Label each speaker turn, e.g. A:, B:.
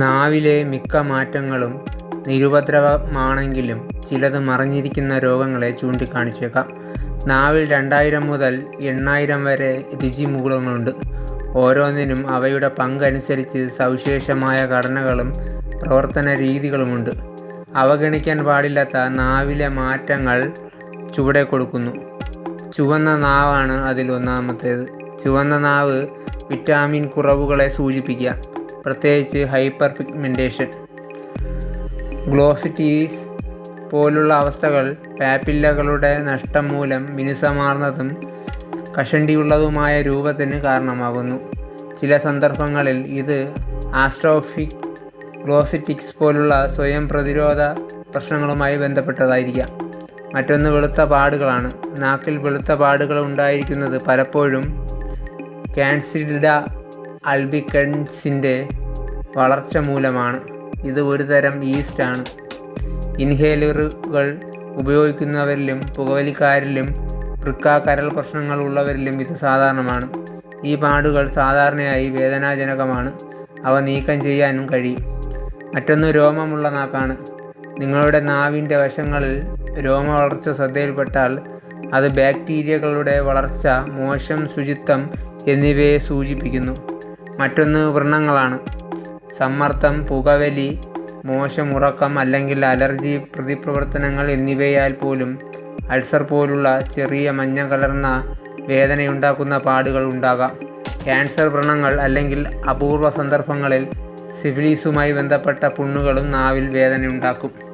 A: നാവിലെ മിക്ക മാറ്റങ്ങളും നിരുപദ്രവമാണെങ്കിലും ചിലത് മറിഞ്ഞിരിക്കുന്ന രോഗങ്ങളെ ചൂണ്ടിക്കാണിച്ചേക്കാം. നാവിൽ രണ്ടായിരം മുതൽ എണ്ണായിരം വരെ രുചിമൂലങ്ങളുണ്ട്. ഓരോന്നിനും അവയുടെ പങ്കനുസരിച്ച് സവിശേഷമായ ഘടനകളും പ്രവർത്തന രീതികളുമുണ്ട് അവഗണിക്കാൻ പാടില്ലാത്ത നാവിലെ മാറ്റങ്ങൾ ചുവടെ കൊടുക്കുന്നു. ചുവന്ന നാവാണ് അതിൽ ഒന്നാമത്തേത്. ചുവന്ന നാവ് വിറ്റാമിൻ കുറവുകളെ സൂചിപ്പിക്കാം, പ്രത്യേകിച്ച് ഹൈപ്പർ പിഗ്മെന്റേഷൻ ഗ്ലോസിറ്റീസ് പോലുള്ള അവസ്ഥകൾ പാപ്പില്ലകളുടെ നഷ്ടം മൂലം മിനുസമാർന്നതും കഷണ്ടിയുള്ളതുമായ രൂപത്തിന് കാരണമാകുന്നു. ചില സന്ദർഭങ്ങളിൽ ഇത് ആസ്ട്രോഫിക് ഗ്ലോസിറ്റിക്സ് പോലുള്ള സ്വയം പ്രതിരോധ പ്രശ്നങ്ങളുമായി ബന്ധപ്പെട്ടതായിരിക്കാം. മറ്റൊന്ന് വെളുത്ത പാടുകളാണ്. നാക്കിൽ വെളുത്ത പാടുകൾ ഉണ്ടായിരിക്കുന്നത് പലപ്പോഴും കാൻഡിഡ ആൽബിക്കൻസിന്റെ വളർച്ച മൂലമാണ്. ഇത് ഒരു തരം ഈസ്റ്റ് ആണ്. ഇൻഹേലറുകൾ ഉപയോഗിക്കുന്നവരിലും പുകവലിക്കാരിലും വൃക്കാക്കരൽ പ്രശ്നങ്ങൾ ഉള്ളവരിലും ഇത് സാധാരണമാണ്. ഈ പാടുകൾ സാധാരണയായി വേദനാജനകമാണ്. അവ നീക്കം ചെയ്യാനും കഴിയും. മറ്റൊന്ന് രോമമുള്ള നാക്കാണ്. നിങ്ങളുടെ നാവിന്റെ വശങ്ങളിൽ രോമ വളർച്ച ശ്രദ്ധയിൽപ്പെട്ടാൽ അത് ബാക്ടീരിയകളുടെ വളർച്ച, മോശം ശുചിത്വം എന്നിവയെ സൂചിപ്പിക്കുന്നു. മറ്റൊന്ന് വ്രണങ്ങളാണ്. സമ്മർദ്ദം, പുകവലി, മോശം ഉറക്കം അല്ലെങ്കിൽ അലർജി പ്രതിപ്രവർത്തനങ്ങൾ എന്നിവയാൽ പോലും അൾസർ പോലുള്ള ചെറിയ മഞ്ഞ കലർന്ന വേദനയുണ്ടാക്കുന്ന പാടുകൾ ഉണ്ടാകാം. ക്യാൻസർ വ്രണങ്ങൾ അല്ലെങ്കിൽ അപൂർവ സന്ദർഭങ്ങളിൽ സിഫിലീസുമായി ബന്ധപ്പെട്ട പുണ്ണുകളും നാവിൽ വേദനയുണ്ടാക്കും.